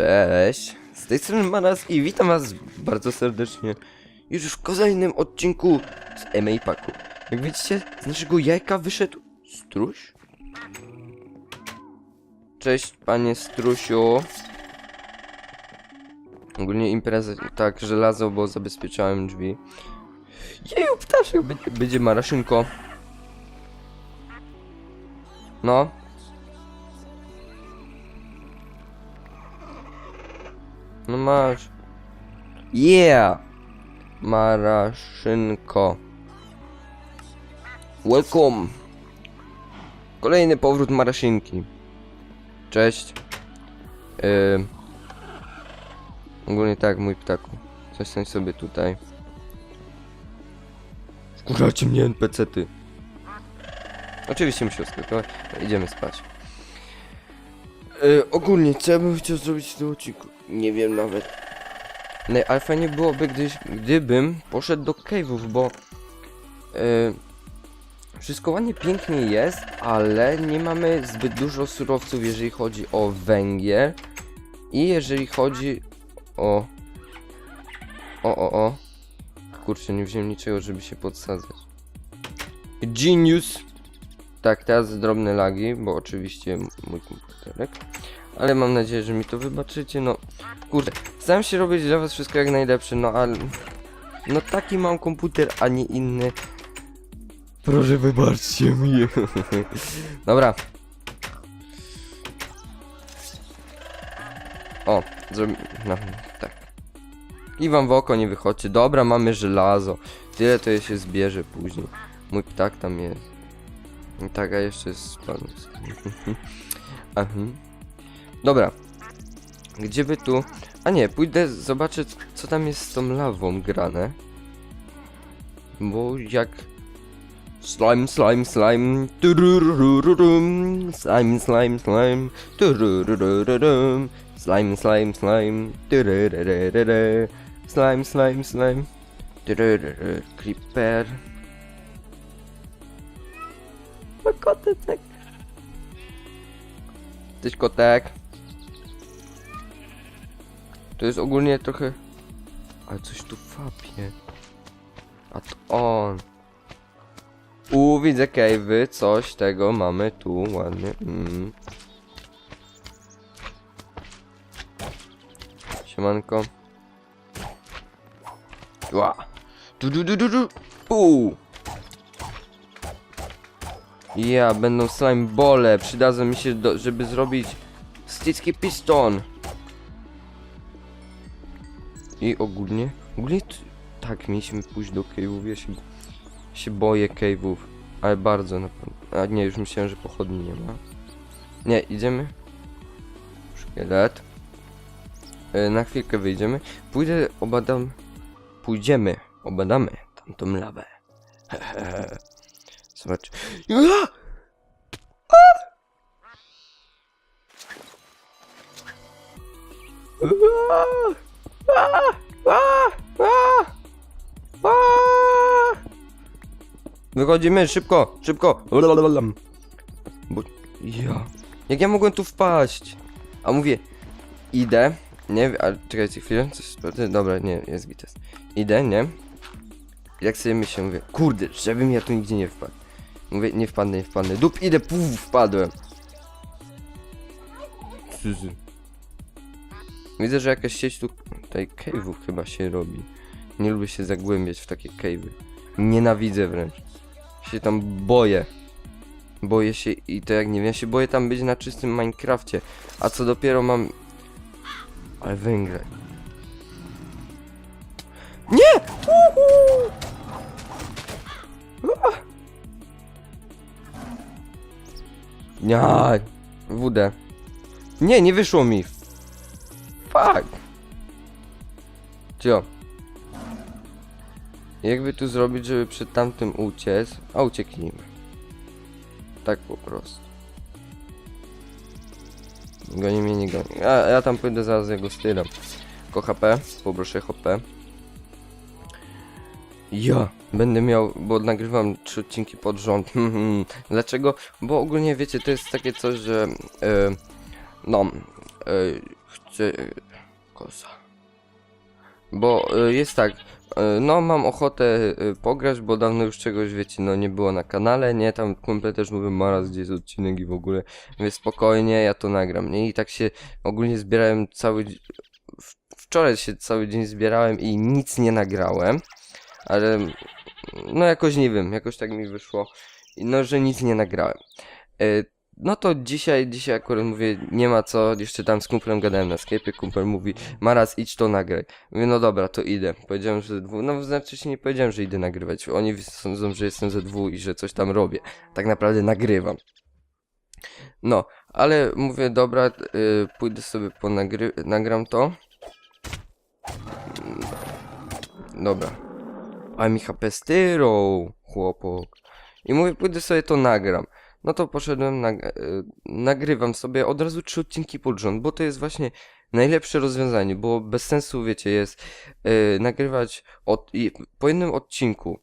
Cześć, z tej strony Manas i witam was bardzo serdecznie już w kolejnym odcinku z MA Paku. Jak widzicie, z naszego jajka wyszedł struś. Cześć panie strusiu. Ogólnie impreza, tak, żelazo, bo zabezpieczałem drzwi. Jeju, ptaszek, będzie maraszynko. No, No masz. Yeah! Maraszynko. Welcome! Kolejny powrót Maraszynki. Cześć. Yy... Ogólnie tak, mój ptaku. Zostań sobie tutaj. Wkurzacie mnie NPC-ty. Oczywiście muszę skakować. Idziemy spać. Yy, ogólnie, co ja bym chciał zrobić w tym odcinku? Nie wiem nawet. No, ale fajnie byłoby, gdyś, gdybym poszedł do cave'ów, bo yy, wszystko ładnie, pięknie jest, ale nie mamy zbyt dużo surowców, jeżeli chodzi o węgiel i jeżeli chodzi o... O, o, o. Kurczę, nie wziąłem niczego, żeby się podsadzać. Genius! Tak, teraz drobne lagi, bo oczywiście mój komputerek. Ale mam nadzieję, że mi to wybaczycie, no... Kurde, staram się robić dla was wszystko jak najlepsze, no ale... No taki mam komputer, a nie inny. Proszę wybaczcie mi. Dobra. O, zrobi... No, tak. I wam w oko nie wychodźcie. Dobra, mamy żelazo. Tyle to je się zbierze później. Mój ptak tam jest. Tak, a jeszcze jest. Aha. Dobra. Gdzie by tu... A nie, pójdę zobaczyć, co tam jest z tą lawą grane. Bo jak... Slime, slime, slime, tururururum, slime, slime, slime, tururururum, slime, slime, slime, turururururu, slime, slime, slime, turururu, creeper. Kotek. Cześć kotek. To jest ogólnie trochę... Ale coś tu fapie. A to on. U, widzę cave'y, coś tego mamy tu, ładnie. Mm. Siemanko. Ła. Du, du, du, du, du. U. Ja, będą slime bole. Przydadzą mi się, do, żeby zrobić stycki piston. I ogólnie, ogólnie tak, mieliśmy pójść do cave'ów, ja się, się boję cave'ów, ale bardzo na pewno. A nie, już myślałem, że pochodni nie ma. Nie, idziemy. Szkielet. E, na chwilkę wyjdziemy. Pójdę, obadam, pójdziemy, obadamy tamtą lawę. Zobacz. Wychodzimy, szybko, szybko. Bo ja. Jak ja mogłem tu wpaść? A mówię, idę. Nie, ale czekajcie chwilę. Coś. Dobra, nie, jest gites. Idę, nie? Jak sobie myślę, mówię, kurde, żebym ja tu nigdzie nie wpadł. Mówię, nie wpadnę, nie wpadnę. Dup, idę, puf, wpadłem. Widzę, że jakaś sieć tu tutaj cave'ów chyba się robi. Nie lubię się zagłębiać w takie cave'y. Nienawidzę wręcz. Się tam boję. Boję się i to jak nie wiem, ja się boję tam być na czystym Minecrafcie. A co dopiero mam... Ale węgle. Nie! Uhu! Nie, WD. Nie, nie wyszło mi. Fuck. Cio. Jakby tu zrobić, żeby przed tamtym uciec, a ucieknijmy. Tak po prostu. Goni mnie, nie goni. Ja, ja tam pójdę zaraz jego stylem. Tylko HP, poproszę HP. Ja będę miał, bo nagrywam trzy odcinki pod rząd. Dlaczego? Bo ogólnie wiecie, to jest takie coś, że e, no, e, chcę. Kosa. Bo y, jest tak, no mam ochotę pograć, bo dawno już czegoś, wiecie, no nie było na kanale, nie? Tam kumple też mówią, Maras, gdzie jest odcinek i w ogóle. Mówię, spokojnie, ja to nagram, nie? I tak się ogólnie zbierałem cały... Wczoraj się cały dzień zbierałem i nic nie nagrałem, ale no jakoś nie wiem, jakoś tak mi wyszło, no, że nic nie nagrałem. Y, no to dzisiaj, dzisiaj akurat mówię, nie ma co, jeszcze tam z kumplem gadałem na Skype'ie, kumpel mówi, Maras idź to nagraj. Mówię, no dobra, to idę. Powiedziałem, że dwu, no znaczy się nie powiedziałem, że idę nagrywać. Oni sądzą, że jestem ze dwu i że coś tam robię. Tak naprawdę nagrywam. No, ale mówię, dobra, y, pójdę sobie po nagry nagram to. Mm, Dobra. A mi HP styrą, chłopok. I mówię, pójdę sobie to nagram. No to poszedłem, nag e, nagrywam sobie od razu trzy odcinki pod rząd, bo to jest właśnie najlepsze rozwiązanie, bo bez sensu, wiecie, jest e, nagrywać od, i, po jednym odcinku,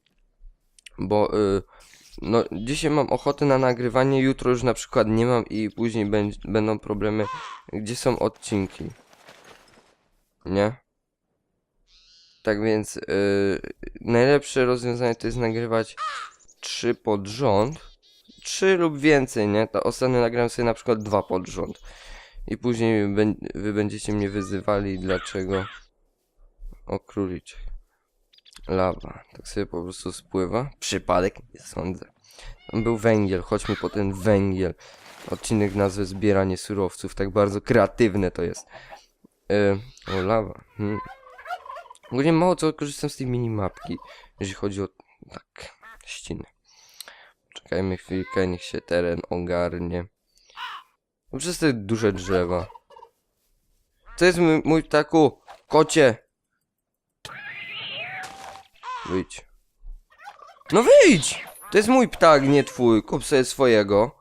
bo e, no, dzisiaj mam ochotę na nagrywanie, jutro już na przykład nie mam i później będ będą problemy, gdzie są odcinki. Nie? Tak więc e, najlepsze rozwiązanie to jest nagrywać trzy pod rząd, trzy lub więcej, nie? To ostatnio nagrałem sobie na przykład dwa pod rząd. I później wy będziecie mnie wyzywali, dlaczego. O króliczek. Lawa. Tak sobie po prostu spływa. Przypadek? Nie sądzę. Tam był węgiel, chodźmy po ten węgiel. Odcinek nazwy Zbieranie surowców. Tak bardzo kreatywne to jest. Yy, o, lawa. Hmm. Ogólnie mało co korzystam z tej minimapki, jeżeli chodzi o tak, ściny. Czekajmy chwilkę, niech się teren ogarnie. No przez te duże drzewa. To jest mój, mój ptaku! Kocie! Wyjdź. No wyjdź! To jest mój ptak, nie twój. Kup sobie swojego.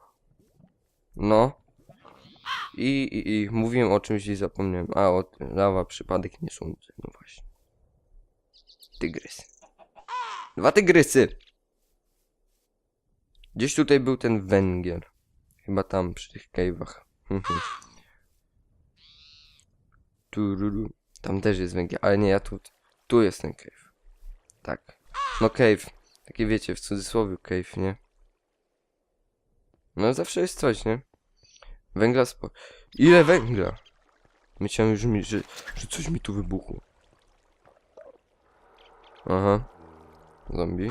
No. I, i, i mówiłem o czymś i zapomniałem. A, o lawa, przypadek, nie sądzę. No właśnie. Tygrys. Dwa tygrysy! Gdzieś tutaj był ten węgiel. Chyba tam, przy tych cave'ach. Mhm. Tam też jest węgiel, ale nie, ja tu... Tu jest ten cave. Tak. No cave. Takie wiecie, w cudzysłowie cave, nie? No zawsze jest coś, nie? Węgla spo... Ile węgla? Myślałem już, mi, że, że coś mi tu wybuchło. Aha. Zombie.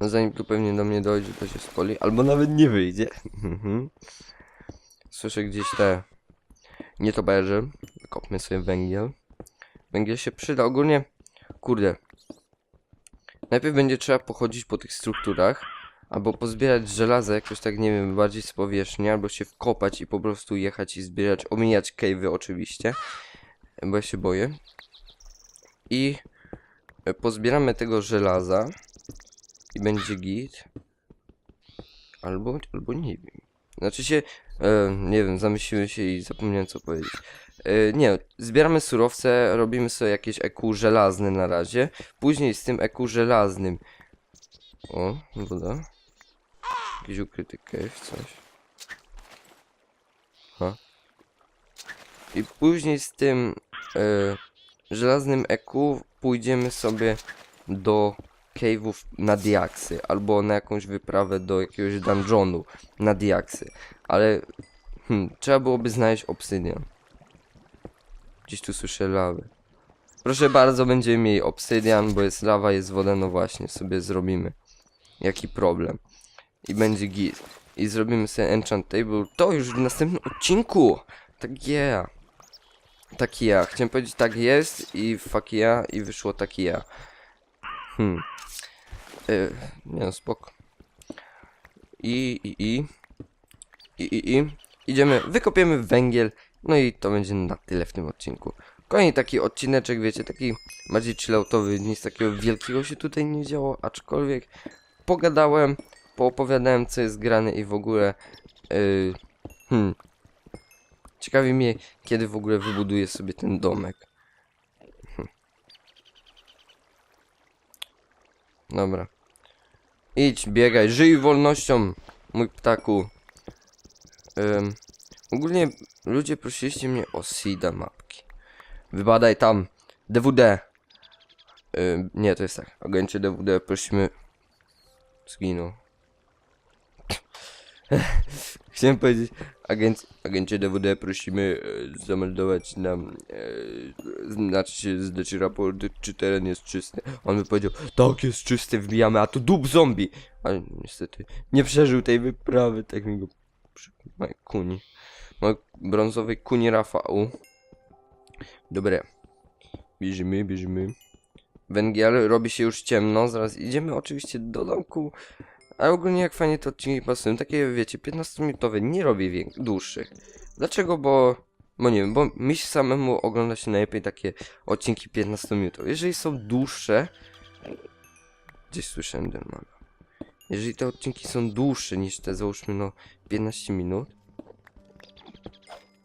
No zanim tu pewnie do mnie dojdzie, to się spoli. Albo nawet nie wyjdzie. Mhm. Słyszę gdzieś te nietoperze. Kopmy sobie węgiel. Węgiel się przyda. Ogólnie, kurde. Najpierw będzie trzeba pochodzić po tych strukturach. Albo pozbierać żelazo jakoś tak, nie wiem, bardziej z powierzchni. Albo się wkopać i po prostu jechać i zbierać. Omijać cave'y oczywiście. Bo ja się boję. I pozbieramy tego żelaza i będzie git. Albo, albo nie wiem. Znaczy się, e, nie wiem, zamyśliłem się i zapomniałem co powiedzieć. E, nie, zbieramy surowce, robimy sobie jakieś EQ żelazne na razie. Później z tym EQ żelaznym. O, woda. Jakiś ukryty cave, coś. Ha. I później z tym e, żelaznym EQ pójdziemy sobie do cave'ów na diaksy, albo na jakąś wyprawę do jakiegoś dungeonu na diaksy. Ale hmm, trzeba byłoby znaleźć obsydian. Gdzieś tu słyszę lawy. Proszę bardzo, będziemy mieli obsydian, bo jest lawa, jest woda, no właśnie, sobie zrobimy. Jaki problem. I będzie git. I zrobimy sobie enchant table, to już w następnym odcinku. Tak yeah. Tak ja. Chciałem powiedzieć tak jest i fuck ja i wyszło tak ja. Hmm. Yy, nie no. I, i, i. I, i, i. Idziemy, wykopiemy węgiel. No i to będzie na tyle w tym odcinku. Kolejny taki odcineczek, wiecie, taki bardziej chilloutowy, nic takiego wielkiego się tutaj nie działo, aczkolwiek pogadałem, poopowiadałem co jest grane i w ogóle yy, hmm. Ciekawi mnie, kiedy w ogóle wybuduję sobie ten domek. Dobra. Idź, biegaj, żyj wolnością, mój ptaku. Ym, Ogólnie ludzie prosiliście mnie o seeda mapki. Wybadaj tam. DVD. Ym, nie, to jest tak. Agencie DVD prosimy... Zginął. Chciałem powiedzieć, agent, agencie DVD prosimy e, zameldować nam, e, znaczy się zdać raport, czy teren jest czysty. On by powiedział, tak jest czysty, wbijamy, a tu dup zombie. Ale niestety nie przeżył tej wyprawy, tak mi go. Maj kuni. Maj brązowej kuni Rafał. Dobre. Bierzemy, bierzemy. Węgiel, robi się już ciemno, zaraz idziemy oczywiście do domku. A ogólnie jak fajnie te odcinki pasują, takie wiecie, 15-minutowe, nie robię wiek- dłuższych. Dlaczego? Bo, bo nie wiem, bo mi się samemu ogląda się najlepiej takie odcinki 15-minutowe. Jeżeli są dłuższe, gdzieś słyszę Endermana. Jeżeli te odcinki są dłuższe niż te, załóżmy no 15 minut.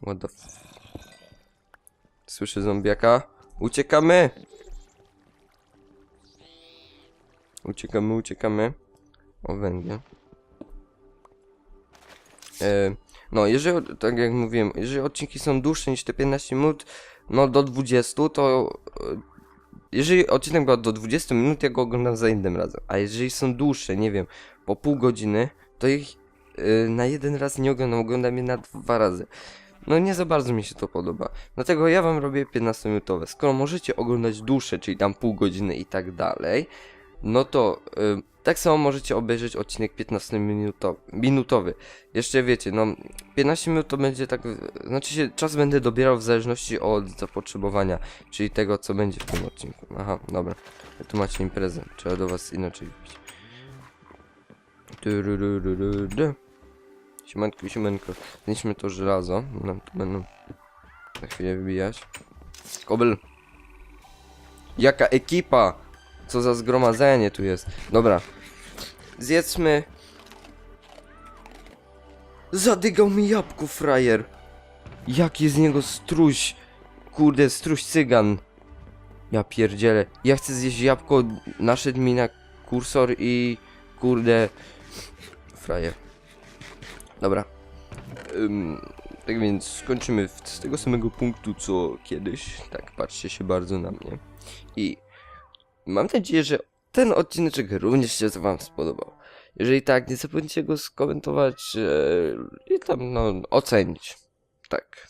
What the f... Słyszę zombiaka. Uciekamy! Uciekamy, uciekamy. O węgiel. E, no, jeżeli, tak jak mówiłem, jeżeli odcinki są dłuższe niż te 15 minut, no do 20, to e, jeżeli odcinek był do 20 minut, ja go oglądam za innym razem. A jeżeli są dłuższe, nie wiem, po pół godziny, to ich e, na jeden raz nie oglądam, oglądam je na dwa razy. No nie za bardzo mi się to podoba. Dlatego ja wam robię 15-minutowe. Skoro możecie oglądać dłuższe, czyli tam pół godziny i tak dalej, no to y, tak samo możecie obejrzeć odcinek 15-minutowy. Jeszcze wiecie, no 15 minut to będzie tak, znaczy się czas będę dobierał w zależności od zapotrzebowania, czyli tego co będzie w tym odcinku. Aha, dobra. Tu macie imprezę, trzeba do was inaczej wbić. Siemanko, siemanko. Znieśmy to żelazo. No, to będą za chwilę wybijać. Kobel. Jaka ekipa! Co za zgromadzenie tu jest. Dobra. Zjedzmy. Zadygał mi jabłko, frajer. Jaki z niego struś. Kurde, struś cygan. Ja pierdzielę. Ja chcę zjeść jabłko, naszedł mi na kursor i... Kurde... Frajer. Dobra. Tak więc skończymy z tego samego punktu co kiedyś. Tak, patrzcie się bardzo na mnie. I mam nadzieję, że ten odcinek również się wam spodobał. Jeżeli tak, nie zapomnijcie go skomentować e, i tam no, ocenić. Tak.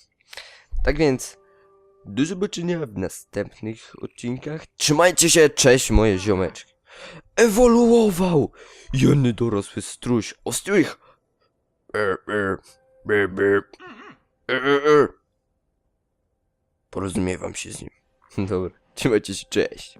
Tak więc do zobaczenia w następnych odcinkach. Trzymajcie się, cześć moje ziomeczki. Ewoluował! Jenny dorosły struś. Ostrych! Er, er, er. Porozumiewam się z nim. Dobra, trzymajcie się, cześć.